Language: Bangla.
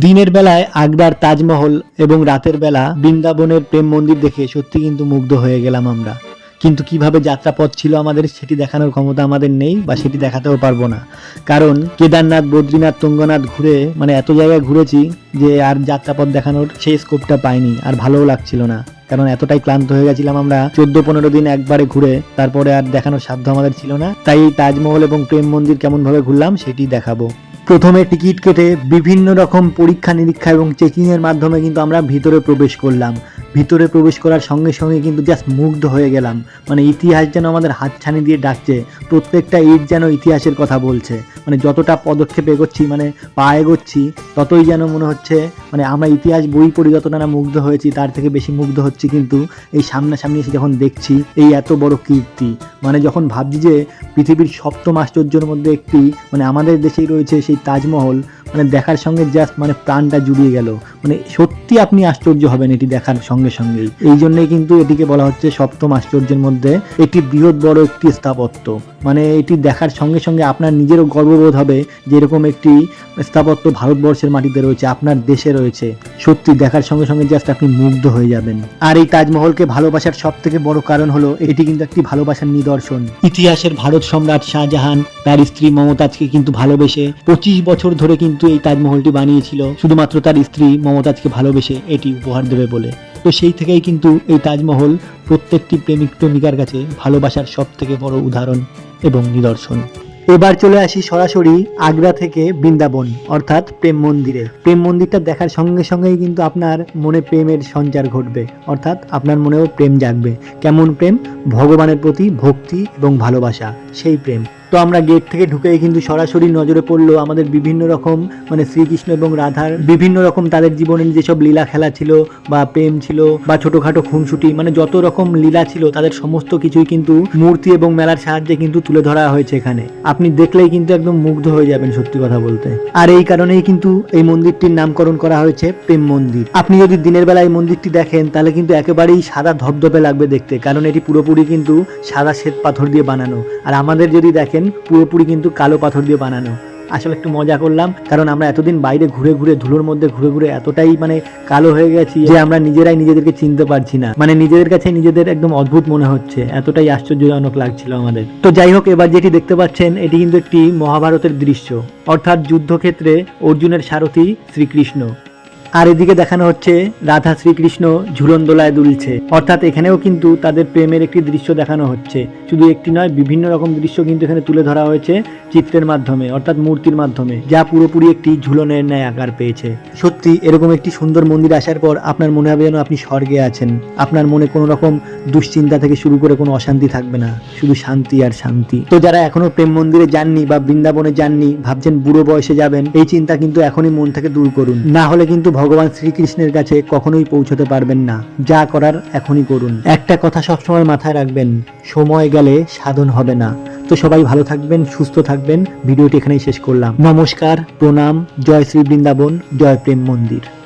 দিনের বেলায় আগ্রার তাজমহল এবং রাতের বেলা বৃন্দাবনের প্রেম মন্দির দেখে সত্যি কিন্তু মুগ্ধ হয়ে গেলাম আমরা। কিন্তু কীভাবে যাত্রাপথ ছিল আমাদের সেটি দেখানোর ক্ষমতা আমাদের নেই বা সেটি দেখাতেও পারব না। কারণ কেদারনাথ, বদ্রীনাথ, তুঙ্গনাথ ঘুরে মানে এত জায়গায় ঘুরেছি যে আর যাত্রাপথ দেখানোর সেই স্কোপটা পাইনি আর ভালোও লাগছিল না। কারণ এতটাই ক্লান্ত হয়ে গেছিলাম আমরা চোদ্দ পনেরো দিন একবারে ঘুরে, তারপরে আর দেখানোর সাধ্য আমাদের ছিল না। তাই এই তাজমহল এবং প্রেম মন্দির কেমনভাবে ঘুরলাম সেটি দেখাবো। প্রথমে টিকিট কেটে বিভিন্ন রকম পরীক্ষা নিরীক্ষা এবং চেকিংয়ের মাধ্যমে কিন্তু আমরা ভিতরে প্রবেশ করলাম। ভিতরে প্রবেশ করার সঙ্গে সঙ্গে কিন্তু জাস্ট মুগ্ধ হয়ে গেলাম। মানে ইতিহাস যেন আমাদের হাতছানি দিয়ে ডাকছে। প্রত্যেকটা ইট যেন ইতিহাসের কথা বলছে। মানে যতটা পদক্ষেপ এগোচ্ছি মানে পা এগোচ্ছি, ততই যেন মনে হচ্ছে মানে আমরা ইতিহাস বই পড়ি যতটা না মুগ্ধ হয়েছি, তার থেকে বেশি মুগ্ধ হচ্ছি কিন্তু এই সামনাসামনি এসে যখন দেখছি এই এত বড় কীর্তি। মানে যখন ভাবছি যে পৃথিবীর সপ্তম আশ্চর্যের মধ্যে একটি মানে আমাদের দেশেই রয়েছে সেই তাজমহল মানে দেখার সঙ্গে জাস্ট মানে প্রাণটা জুড়িয়ে গেল। মানে সত্যি আপনি আশ্চর্য হবেন এটি দেখার সঙ্গে সঙ্গেই। এই জন্যই কিন্তু এটিকে বলা হচ্ছে সপ্তম আশ্চর্যের মধ্যে একটি বৃহৎ বড় একটি স্থাপত্য। মানে এটি দেখার সঙ্গে সঙ্গে আপনার নিজেরও গর্ববোধ হবে যে এরকম একটি স্থাপত্য ভারতবর্ষের মাটিতে রয়েছে, আপনার দেশে রয়েছে, সত্যি দেখার সঙ্গে সঙ্গে জাস্ট আপনি মুগ্ধ হয়ে যাবেন। আর এই তাজমহলকে ভালোবাসার সব থেকে বড় কারণ হলো এটি কিন্তু একটি ভালোবাসার নিদর্শন। ইতিহাসের ভারত সম্রাট শাহজাহান তার স্ত্রী মমতাজকে কিন্তু ভালোবেসে পঁচিশ বছর ধরে কিন্তু এই তাজমহলটি বানিয়েছিল। শুধুমাত্র তার স্ত্রী মমতাজকে ভালোবেসে এটি উপহার দেবে বলে। তো সেই থেকেই কিন্তু এই তাজমহল প্রত্যেকটি প্রেমিক প্রেমিকার কাছে ভালোবাসার সব থেকে বড় উদাহরণ এবং নিদর্শন। এবার চলে আসি সরাসরি আগ্রা থেকে বৃন্দাবন, অর্থাৎ প্রেম মন্দিরে। প্রেম মন্দিরটা দেখার সঙ্গে সঙ্গেই কিন্তু আপনার মনে প্রেমের সঞ্চার ঘটবে, অর্থাৎ আপনার মনেও প্রেম জাগবে। কেমন প্রেম? ভগবানের প্রতি ভক্তি এবং ভালোবাসা, সেই প্রেম। তো আমরা গেট থেকে ঢুকেই কিন্তু সরাসরি নজরে পড়ল আমাদের বিভিন্ন রকম মানে শ্রীকৃষ্ণ এবং রাধার বিভিন্ন রকম তাদের জীবনের যেসব লীলা খেলা ছিল বা প্রেম ছিল বা ছোটোখাটো খুনসুটি মানে যত রকম লীলা ছিল তাদের সমস্ত কিছুই কিন্তু মূর্তি এবং মেলার সাহায্যে কিন্তু তুলে ধরা হয়েছে এখানে। আপনি দেখলেই কিন্তু একদম মুগ্ধ হয়ে যাবেন সত্যি কথা বলতে। আর এই কারণেই কিন্তু এই মন্দিরটির নামকরণ করা হয়েছে প্রেম মন্দির। আপনি যদি দিনের বেলা এই মন্দিরটি দেখেন, তাহলে কিন্তু একেবারেই সাদা ধবধবে লাগবে দেখতে, কারণ এটি পুরোপুরি কিন্তু সাদা শ্বেত পাথর দিয়ে বানানো। আর আমাদের যদি দেখেন পুরোপুরি কিন্তু কালো পাথর দিয়ে বানানো। আসলে একটু মজা করলাম, কারণ আমরা এতদিন বাইরে ঘুরে ঘুরে, ধুলোর মধ্যে ঘুরে ঘুরে এতটাই মানে কালো হয়ে গেছি যে আমরা নিজেরাই নিজেদেরকে চিনতে পারছি না। মানে নিজেদের কাছে নিজেদের একদম অদ্ভুত মনে হচ্ছে। এতটাই আশ্চর্যজনক লাগছিল আমাদের। তো যাই হোক, এবার যেটি দেখতে পাচ্ছেন, এটি কিন্তু একটি মহাভারতের দৃশ্য। অর্থাৎ যুদ্ধক্ষেত্রে অর্জুনের সারথী শ্রীকৃষ্ণ। আর এদিকে দেখানো হচ্ছে রাধা শ্রীকৃষ্ণ ঝুলন দোলায় দুলছে। অর্থাৎ এখানেও কিন্তু তাদের প্রেমের একটি দৃশ্য দেখানো হচ্ছে। শুধু একটি নয়, বিভিন্ন রকম দৃশ্য কিন্তু এখানে তুলে ধরা হয়েছে চিত্রের মাধ্যমে, অর্থাৎ মূর্তির মাধ্যমে, যা পুরোপুরি একটি ঝুলনের ন্যায় আকার পেয়েছে। সত্যি, এরকম একটি সুন্দর মন্দির আসার পর আপনার মনে হবে যেন আপনি স্বর্গে আছেন। আপনার মনে কোনো রকম দুশ্চিন্তা থেকে শুরু করে কোনো অশান্তি থাকবে না। শুধু শান্তি আর শান্তি। তো যারা এখনও প্রেম মন্দিরে যাননি বা বৃন্দাবনে যাননি, ভাবছেন বুড়ো বয়সে যাবেন, এই চিন্তা কিন্তু এখনই মন থেকে দূর করুন। না হলে কিন্তু ভগবান শ্রীকৃষ্ণের কাছে কখনোই পৌঁছতে পারবেন না। যা করার এখনই করুন। একটা কথা সবসময় মাথায় রাখবেন, সময় গেলে সাধন হবে না। তো সবাই ভালো থাকবেন, সুস্থ থাকবেন। ভিডিওটি এখানেই শেষ করলাম। নমস্কার, প্রণাম, জয় শ্রী বৃন্দাবন, জয় প্রেম মন্দির।